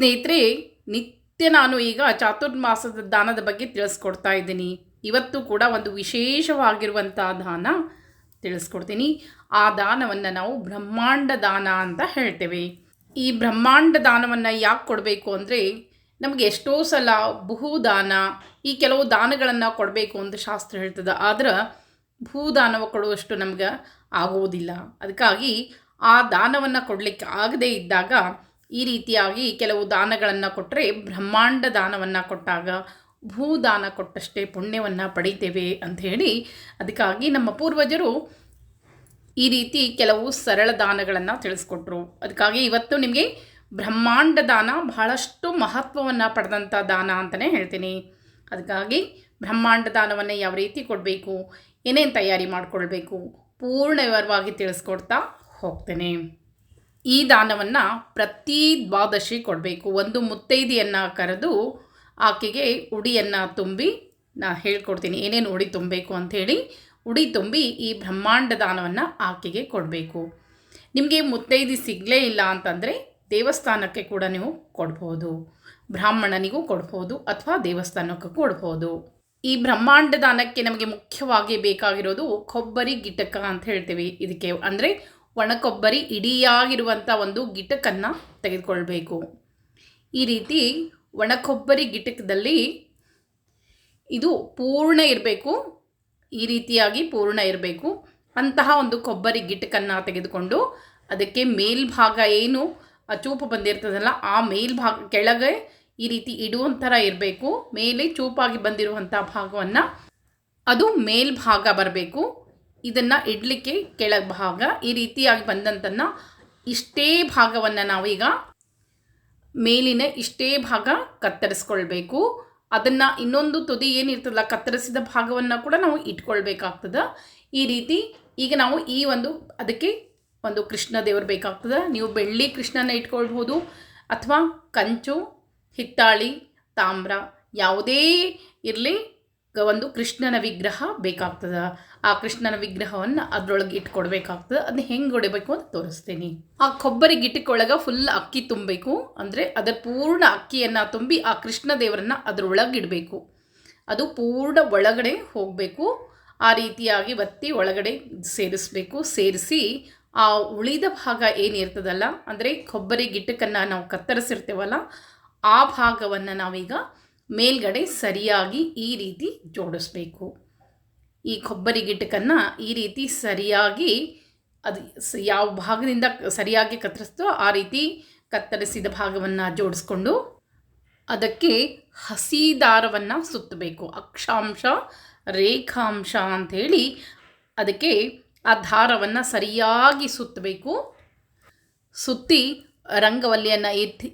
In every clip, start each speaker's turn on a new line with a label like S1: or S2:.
S1: ಸ್ನೇಹಿತರೆ, ನಿತ್ಯ ನಾನು ಈಗ ಚಾತುರ್ಮಾಸದ ದಾನದ ಬಗ್ಗೆ ತಿಳಿಸ್ಕೊಡ್ತಾ ಇದ್ದೀನಿ. ಇವತ್ತು ಕೂಡ ಒಂದು ವಿಶೇಷವಾಗಿರುವಂಥ ದಾನ ತಿಳಿಸ್ಕೊಡ್ತೀನಿ. ಆ ದಾನವನ್ನು ನಾವು ಬ್ರಹ್ಮಾಂಡ ದಾನ ಅಂತ ಹೇಳ್ತೇವೆ. ಈ ಬ್ರಹ್ಮಾಂಡ ದಾನವನ್ನು ಯಾಕೆ ಕೊಡಬೇಕು ಅಂದರೆ, ನಮಗೆ ಎಷ್ಟೋ ಸಲ ಭೂದಾನ, ಈ ಕೆಲವು ದಾನಗಳನ್ನು ಕೊಡಬೇಕು ಅಂತ ಶಾಸ್ತ್ರ ಹೇಳ್ತದೆ. ಆದ್ರೆ ಭೂದಾನವ ಕೊಡುವಷ್ಟು ನಮ್ಗೆ ಆಗುವುದಿಲ್ಲ ಅದಕ್ಕಾಗಿ ಆ ದಾನವನ್ನು ಕೊಡಲಿಕ್ಕೆ ಆಗದೇ ಇದ್ದಾಗ ಈ ರೀತಿಯಾಗಿ ಕೆಲವು ದಾನಗಳನ್ನು ಕೊಟ್ಟರೆ ಬ್ರಹ್ಮಾಂಡ ದಾನವನ್ನು ಕೊಟ್ಟಾಗ ಭೂದಾನ ಕೊಟ್ಟಷ್ಟೇ ಪುಣ್ಯವನ್ನು ಪಡಿತೇವೆ ಅಂತ ಹೇಳಿ ಅದಕ್ಕಾಗಿ ನಮ್ಮ ಪೂರ್ವಜರು ಈ ರೀತಿ ಕೆಲವು ಸರಳ ದಾನಗಳನ್ನು ತಿಳಿಸ್ಕೊಟ್ರು. ಅದಕ್ಕಾಗಿ ಇವತ್ತು ನಿಮಗೆ ಬ್ರಹ್ಮಾಂಡ ದಾನ ಬಹಳಷ್ಟು ಮಹತ್ವವನ್ನು ಪಡೆದಂಥ ದಾನ ಅಂತಲೇ ಹೇಳ್ತೀನಿ. ಅದಕ್ಕಾಗಿ ಬ್ರಹ್ಮಾಂಡ ದಾನವನ್ನು ಯಾವ ರೀತಿ ಕೊಡಬೇಕು, ಏನೇನು ತಯಾರಿ ಮಾಡಿಕೊಳ್ಬೇಕು ಪೂರ್ಣ ವಿವರವಾಗಿ ತಿಳಿಸ್ಕೊಡ್ತಾ ಹೋಗ್ತೇನೆ. ಈ ದಾನವನ್ನು ಪ್ರತಿ ದ್ವಾದಶಿ ಕೊಡಬೇಕು. ಒಂದು ಮುತ್ತೈದೆಯನ್ನು ಕರೆದು ಆಕೆಗೆ ಉಡಿಯನ್ನು ತುಂಬಿ ನಾ ಹೇಳ್ಕೊಡ್ತೀನಿ. ಏನೇನು ಉಡಿ ತುಂಬಬೇಕು ಅಂಥೇಳಿ ಉಡಿ ತುಂಬಿ ಈ ಬ್ರಹ್ಮಾಂಡ ದಾನವನ್ನು ಆಕೆಗೆ ಕೊಡಬೇಕು. ನಿಮಗೆ ಮುತ್ತೈದಿ ಸಿಗಲೇ ಇಲ್ಲ ಅಂತಂದರೆ ದೇವಸ್ಥಾನಕ್ಕೆ ಕೂಡ ನೀವು ಕೊಡ್ಬೋದು. ಬ್ರಾಹ್ಮಣನಿಗೂ ಕೊಡ್ಬೋದು ಅಥವಾ ದೇವಸ್ಥಾನಕ್ಕೂ ಕೊಡ್ಬೋದು. ಈ ಬ್ರಹ್ಮಾಂಡ ದಾನಕ್ಕೆ ನಮಗೆ ಮುಖ್ಯವಾಗಿ ಬೇಕಾಗಿರೋದು ಕೊಬ್ಬರಿ ಗಿಟಕ ಅಂತ ಹೇಳ್ತೀವಿ. ಇದಕ್ಕೆ ಅಂದರೆ ಒಣಕೊಬ್ಬರಿ ಇಡಿಯಾಗಿರುವಂಥ ಒಂದು ಗಿಟಕನ್ನು ತೆಗೆದುಕೊಳ್ಬೇಕು. ಈ ರೀತಿ ಒಣಕೊಬ್ಬರಿ ಗಿಟಕದಲ್ಲಿ ಇದು ಪೂರ್ಣ ಇರಬೇಕು. ಈ ರೀತಿಯಾಗಿ ಪೂರ್ಣ ಇರಬೇಕು. ಅಂತಹ ಒಂದು ಕೊಬ್ಬರಿ ಗಿಟಕನ್ನು ತೆಗೆದುಕೊಂಡು ಅದಕ್ಕೆ ಮೇಲ್ಭಾಗ ಏನು ಚೂಪು ಬಂದಿರ್ತದಲ್ಲ, ಆ ಮೇಲ್ಭಾಗ ಕೆಳಗೆ ಈ ರೀತಿ ಇಡುವಂಥರ ಇರಬೇಕು. ಮೇಲೆ ಚೂಪಾಗಿ ಬಂದಿರುವಂಥ ಭಾಗವನ್ನು ಅದು ಮೇಲ್ಭಾಗ ಬರಬೇಕು. ಇದನ್ನು ಇಡಲಿಕ್ಕೆ ಕೆಳ ಭಾಗ ಈ ರೀತಿಯಾಗಿ ಬಂದಂತನ್ನು ಇಷ್ಟೇ ಭಾಗವನ್ನು ನಾವೀಗ ಮೇಲಿನ ಇಷ್ಟೇ ಭಾಗ ಕತ್ತರಿಸ್ಕೊಳ್ಬೇಕು. ಅದನ್ನು ಇನ್ನೊಂದು ತುದಿ ಏನಿರ್ತದಲ್ಲ, ಕತ್ತರಿಸಿದ ಭಾಗವನ್ನು ಕೂಡ ನಾವು ಇಟ್ಕೊಳ್ಬೇಕಾಗ್ತದೆ. ಈ ರೀತಿ ಈಗ ನಾವು ಈ ಒಂದು, ಅದಕ್ಕೆ ಒಂದು ಕೃಷ್ಣ ದೇವರು ಬೇಕಾಗ್ತದೆ. ನೀವು ಬೆಳ್ಳಿ ಕೃಷ್ಣನ ಇಟ್ಕೊಳ್ಬೋದು ಅಥವಾ ಕಂಚು, ಹಿತ್ತಾಳಿ, ತಾಮ್ರ ಯಾವುದೇ ಇರಲಿ ಒಂದು ಕೃಷ್ಣನ ವಿಗ್ರಹ ಬೇಕಾಗ್ತದೆ. ಆ ಕೃಷ್ಣನ ವಿಗ್ರಹವನ್ನು ಅದರೊಳಗೆ ಇಟ್ಕೊಡ್ಬೇಕಾಗ್ತದೆ. ಅದನ್ನ ಹೆಂಗೆ ಹೊಡಿಬೇಕು ಅಂತ ತೋರಿಸ್ತೀನಿ. ಆ ಕೊಬ್ಬರಿ ಗಿಟಕೊಳಗೆ ಫುಲ್ ಅಕ್ಕಿ ತುಂಬಬೇಕು. ಅಂದರೆ ಅದರ ಪೂರ್ಣ ಅಕ್ಕಿಯನ್ನು ತುಂಬಿ ಆ ಕೃಷ್ಣ ದೇವರನ್ನು ಅದರೊಳಗೆ ಇಡಬೇಕು. ಅದು ಪೂರ್ಣ ಒಳಗಡೆ ಹೋಗಬೇಕು. ಆ ರೀತಿಯಾಗಿ ಒತ್ತಿ ಒಳಗಡೆ ಸೇರಿಸಬೇಕು. ಸೇರಿಸಿ ಆ ಉಳಿದ ಭಾಗ ಏನಿರ್ತದಲ್ಲ ಅಂದರೆ ಕೊಬ್ಬರಿ ಗಿಟ್ಟಕ್ಕನ್ನು ನಾವು ಕತ್ತರಿಸಿರ್ತೇವಲ್ಲ, ಆ ಭಾಗವನ್ನು ನಾವೀಗ ಮೇಲ್ಗಡೆ ಸರಿಯಾಗಿ ಈ ರೀತಿ ಜೋಡಿಸ್ಬೇಕು. ಈ ಕೊಬ್ಬರಿ ಗಿಟಕನ್ನು ಈ ರೀತಿ ಸರಿಯಾಗಿ ಅದು ಯಾವ ಭಾಗದಿಂದ ಸರಿಯಾಗಿ ಕತ್ತರಿಸ್ತೋ ಆ ರೀತಿ ಕತ್ತರಿಸಿದ ಭಾಗವನ್ನು ಜೋಡಿಸ್ಕೊಂಡು ಅದಕ್ಕೆ ಹಸಿ ದಾರವನ್ನು ಸುತ್ತಬೇಕು. ಅಕ್ಷಾಂಶ, ರೇಖಾಂಶ ಅಂಥೇಳಿ ಅದಕ್ಕೆ ಆ ದಾರವನ್ನು ಸರಿಯಾಗಿ ಸುತ್ತಬೇಕು. ಸುತ್ತಿ ರಂಗವಲ್ಲಿಯನ್ನು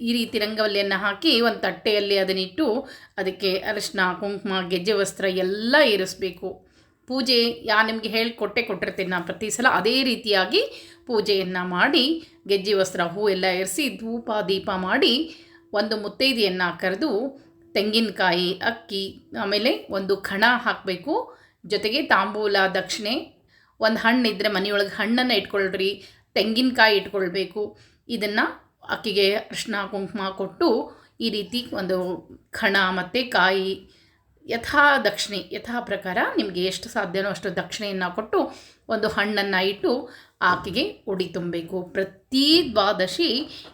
S1: ಈ ರೀತಿ ರಂಗವಲ್ಲಿಯನ್ನು ಹಾಕಿ ಒಂದು ತಟ್ಟೆಯಲ್ಲಿ ಅದನ್ನಿಟ್ಟು ಅದಕ್ಕೆ ಅರಿಶಿನ ಕುಂಕುಮ, ಗೆಜ್ಜೆ, ವಸ್ತ್ರ ಎಲ್ಲ ಇರಿಸ್ಬೇಕು ಪೂಜೆ, ಯಾ ನಿಮಗೆ ಹೇಳಿಕೊಟ್ಟೆ ಕೊಟ್ಟಿರ್ತೀನಿ ನಾನು ಪ್ರತಿ ಸಲ ಅದೇ ರೀತಿಯಾಗಿ ಪೂಜೆಯನ್ನು ಮಾಡಿ, ಗೆಜ್ಜೆ, ವಸ್ತ್ರ, ಹೂ ಎಲ್ಲ ಇರಿಸಿ ಧೂಪ, ದೀಪ ಮಾಡಿ ಒಂದು ಮುತ್ತೈದೆಯನ್ನು ಕರೆದು ತೆಂಗಿನಕಾಯಿ, ಅಕ್ಕಿ, ಆಮೇಲೆ ಒಂದು ಕಣ ಹಾಕಬೇಕು. ಜೊತೆಗೆ ತಾಂಬೂಲ, ದಕ್ಷಿಣೆ, ಒಂದು ಹಣ್ಣು ಇದ್ದರೆ ಮನೆಯೊಳಗೆ ಹಣ್ಣನ್ನು ಇಟ್ಕೊಳ್ರಿ, ತೆಂಗಿನಕಾಯಿ ಇಟ್ಕೊಳ್ಬೇಕು. ಇದನ್ನು ಅಕ್ಕಿಗೆ ಅರಿಶಿನ ಕುಂಕುಮ ಕೊಟ್ಟು ಈ ರೀತಿ ಒಂದು ಖಣ ಮತ್ತು ಕಾಯಿ ಯಥಾ ದಕ್ಷಿಣೆ, ಯಥಾ ಪ್ರಕಾರ ನಿಮಗೆ ಎಷ್ಟು ಸಾಧ್ಯನೋ ಅಷ್ಟು ದಕ್ಷಿಣೆಯನ್ನು ಕೊಟ್ಟು ಒಂದು ಹಣ್ಣನ್ನು ಇಟ್ಟು ಆಕೆಗೆ ಉಡಿ ತುಂಬಬೇಕು. ಪ್ರತಿ ದ್ವಾದಶಿ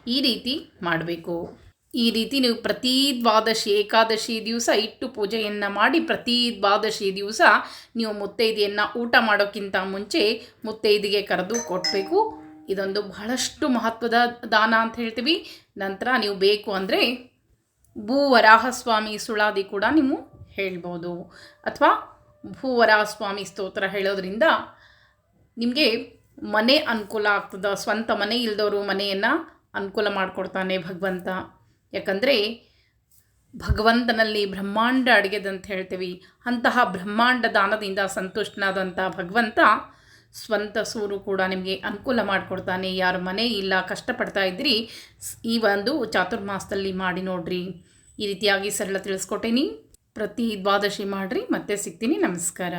S1: ಈ ರೀತಿ ಮಾಡಬೇಕು. ಈ ರೀತಿ ನೀವು ಪ್ರತಿ ದ್ವಾದಶಿ ಏಕಾದಶಿ ದಿವಸ ಇಟ್ಟು ಪೂಜೆಯನ್ನು ಮಾಡಿ ಪ್ರತಿ ದ್ವಾದಶಿ ದಿವಸ ನೀವು ಮುತ್ತೈದೆಯನ್ನು ಊಟ ಮಾಡೋಕ್ಕಿಂತ ಮುಂಚೆ ಮುತ್ತೈದಿಗೆ ಕರೆದು ಕೊಡಬೇಕು ಇದೊಂದು ಬಹಳಷ್ಟು ಮಹತ್ವದ ದಾನ ಅಂತ ಹೇಳ್ತೀವಿ. ನಂತರ ನೀವು ಬೇಕು ಅಂದರೆ ಭೂವರಾಹಸ್ವಾಮಿ ಸುಳಾದಿ ಕೂಡ ನೀವು ಹೇಳ್ಬೋದು. ಅಥವಾ ಭೂ ಭೂವರಾಹಸ್ವಾಮಿ ಸ್ತೋತ್ರ ಹೇಳೋದ್ರಿಂದ ನಿಮಗೆ ಮನೆ ಅನುಕೂಲ ಆಗ್ತದೆ. ಸ್ವಂತ ಮನೆ ಇಲ್ದವರು ಮನೆಯನ್ನು ಅನುಕೂಲ ಮಾಡಿಕೊಡ್ತಾನೆ ಭಗವಂತ. ಯಾಕಂದರೆ ಭಗವಂತನಲ್ಲಿ ಬ್ರಹ್ಮಾಂಡ ಅಡುಗೆದಂತ ಹೇಳ್ತೀವಿ. ಅಂತಹ ಬ್ರಹ್ಮಾಂಡ ದಾನದಿಂದ ಸಂತುಷ್ಟನಾದಂಥ ಭಗವಂತ ಸ್ವಂತ ಸೂರು ಕೂಡ ನಿಮಗೆ ಅನುಕೂಲ ಮಾಡಿಕೊಡ್ತಾನೆ. ಯಾರು ಮನೆ ಇಲ್ಲ, ಕಷ್ಟಪಡ್ತಾ ಇದ್ರಿ ಈ ಒಂದು ಚಾತುರ್ಮಾಸದಲ್ಲಿ ಮಾಡಿ ನೋಡ್ರಿ. ಈ ರೀತಿಯಾಗಿ ಸರಳ ತಿಳಿಸ್ಕೊಟ್ಟೇನಿ. ಪ್ರತಿ ದ್ವಾದಶಿ ಮಾಡಿರಿ. ಮತ್ತೆ ಸಿಗ್ತೀನಿ. ನಮಸ್ಕಾರ.